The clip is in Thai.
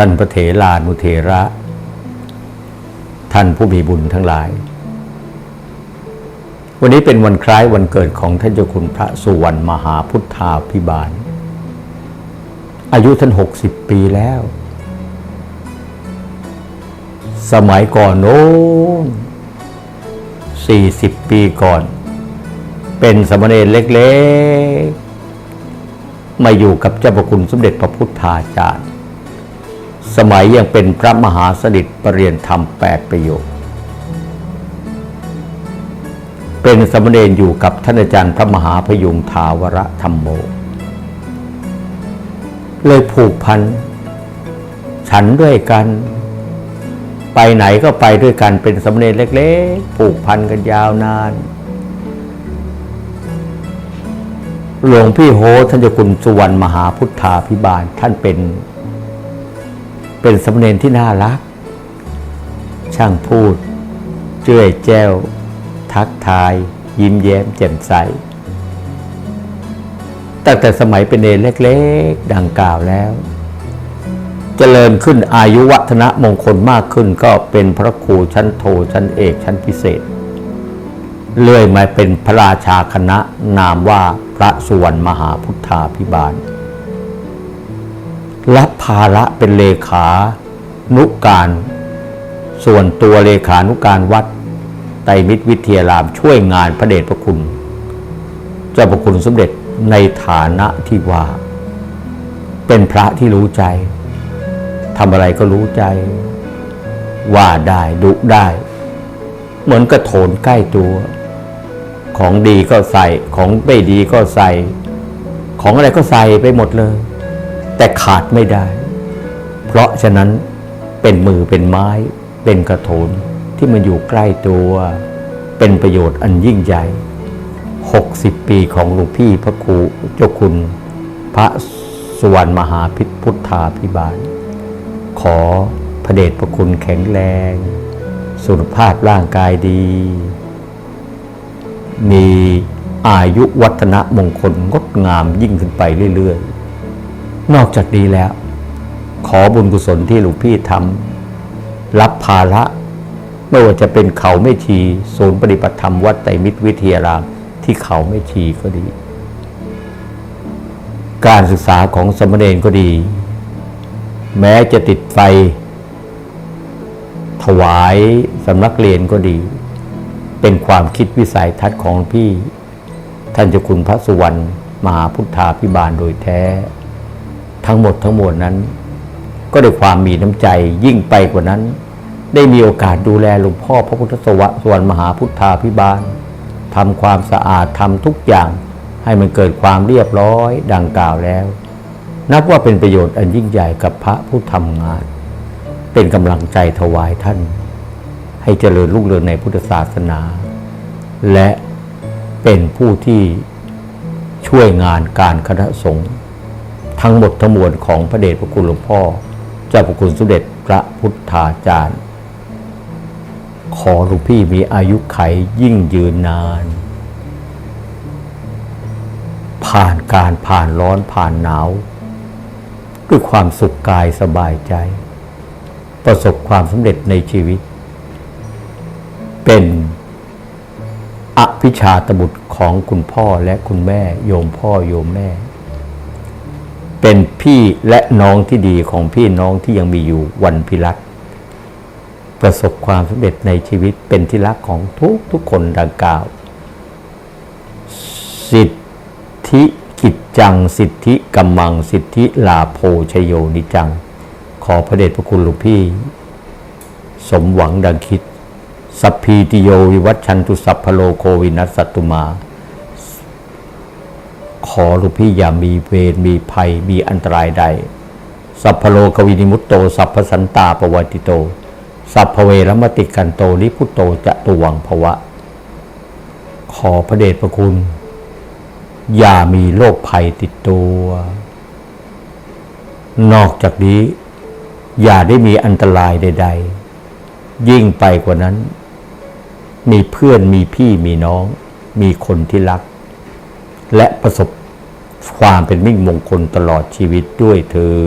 ท่านพระเถรานุเถระ ท่านผู้มีบุญทั้งหลาย วันนี้เป็นวันคล้ายวันเกิดของท่านเจ้าคุณพระสุวรรณมหาพุทธาพิบาล อายุท่านหกสิบปีแล้ว สมัยก่อนโน้นสี่สิบปีก่อน เป็นสามเณรเล็กๆ มาอยู่กับเจ้าพระคุณสมเด็จพระพุทธาจารย์ สมัยยังเป็นพระมหาสดิษฐ์ปรเรียนธรรมแปดประโยค เป็นสมเณรอยู่กับท่านอาจารย์พระมหาพยุงทาวรธรรมโม เลยผูกพัน ฉันด้วยกัน ไปไหนก็ไปด้วยกันเป็นสมเณรเล็กๆ ผูกพันกันยาวนานหลวงพี่โฮท่านเจ้าคุณสุวรรณมหาพุทธาพิบาลท่านเป็น เป็นสามเณรที่น่ารัก ช่างพูด เจ้ยแจ้ว ทักทาย ยิ้มแย้มแจ่มใสตั้งแต่สมัยเป็นเนรเล็กๆ ดังกล่าวแล้วเจริญขึ้นอายุวัฒนะมงคลมากขึ้นก็เป็นพระครูชั้นโทชั้นเอกชั้นพิเศษ เลื่อยมาเป็นพระราชาคณะนามว่าพระสุวรรณมหาพุทธาพิบาล รับภาระเป็นเลขานุการ ส่วนตัวเลขานุการวัดไตรมิตรวิทยารามช่วยงานพระเดชพระคุณ เจ้าพระคุณสมเด็จในฐานะที่ว่า เป็นพระที่รู้ใจทำอะไรก็รู้ใจ ว่าได้ดุได้ เหมือนกระโถนใกล้ตัว ของดีก็ใส่ของไม่ดีก็ใส่ ของอะไรก็ใส่ไปหมดเลย แต่ขาดไม่ได้ เพราะฉะนั้นเป็นมือเป็นไม้ เป็นกระโถนที่มันอยู่ใกล้ตัว เป็นประโยชน์อันยิ่งใหญ่ 60 ปีของหลวงพี่พระครูเจ้าคุณ พระสุวรรณมหาพิพุทธาพิบาล ขอพระเดชพระคุณแข็งแรง สุขภาพร่างกายดี มีอายุวัฒนะมงคลงดงามยิ่งขึ้นไปเรื่อย ๆ นอกจากนี้แล้ว ขอบุญกุศลที่หลวงพี่ทำรับภาระไม่ว่าจะเป็นเขาไม่ชีศูนย์ปฏิบัติธรรมวัดไตรมิตรวิทยารามที่เขาไม่ชีก็ดี การศึกษาของสมณเณรก็ดี แม้จะติดไฟ ถวายสำนักเรียนก็ดี เป็นความคิดวิสัยทัศน์ของพี่ ท่านเจ้าคุณพระสุวรรณมหาพุทธาพิบาลโดยแท้ ทั้งหมดทั้งมวลนั้น ก็ด้วยความมีน้ำใจยิ่งไปกว่านั้น ได้มีโอกาสดูแลหลวงพ่อพระพุทธสวสวรรมหาพุทธาพิบาลทำความสะอาดทำทุกอย่างให้มันเกิดความเรียบร้อยดังกล่าวแล้ว นับว่าเป็นประโยชน์อันยิ่งใหญ่กับพระผู้ทำงาน เป็นกำลังใจถวายท่าน ให้เจริญรุ่งเรืองในพุทธศาสนา และเป็นผู้ที่ช่วยงานการคณะสงฆ์ ทั้งหมดทั้งมวลของพระเดชพระคุณหลวงพ่อ เจ้าพระคุณสมเด็จพระพุทธาจารย์ ขอหลวงพี่มีอายุไขยิ่งยืนนาน ผ่านการผ่านร้อนผ่านหนาว ด้วยความสุขกายสบายใจ ประสบความสำเร็จในชีวิต เป็นอภิชาตบุตรของคุณพ่อและคุณแม่ โยมพ่อโยมแม่ เป็นพี่และน้องที่ดีของพี่น้องที่ยังมีอยู่วันพิรัตประสบความสำเร็จในชีวิตเป็นที่รักของทุกทุกคนดังกล่าว สิทธิกิจจัง สิทธิกัมมัง สิทธิลาโพชโยนิจัง ขอพระเดชพระคุณหลวงพี่ สมหวังดังคิด สัพพีติโยวิวัชชันตุสัพพโลโควินัสสตุมา อหลวงพี่อย่ามีเวรมีภัยมีอันตรายใด สัพพโลกวินิมุตโต สัพพสันตาปวัติโต สัพพเวรมติกันโตลิพุตโตจะตวังภวะ ขอพระเดชพระคุณ อย่ามีโรคภัยติดตัว นอกจากนี้ อย่าได้มีอันตรายใด ๆ ยิ่งไปกว่านั้น มีเพื่อนมีพี่มีน้อง มีคนที่รักและประสบ ความเป็นมิ่งมงคลตลอดชีวิตด้วยเธอ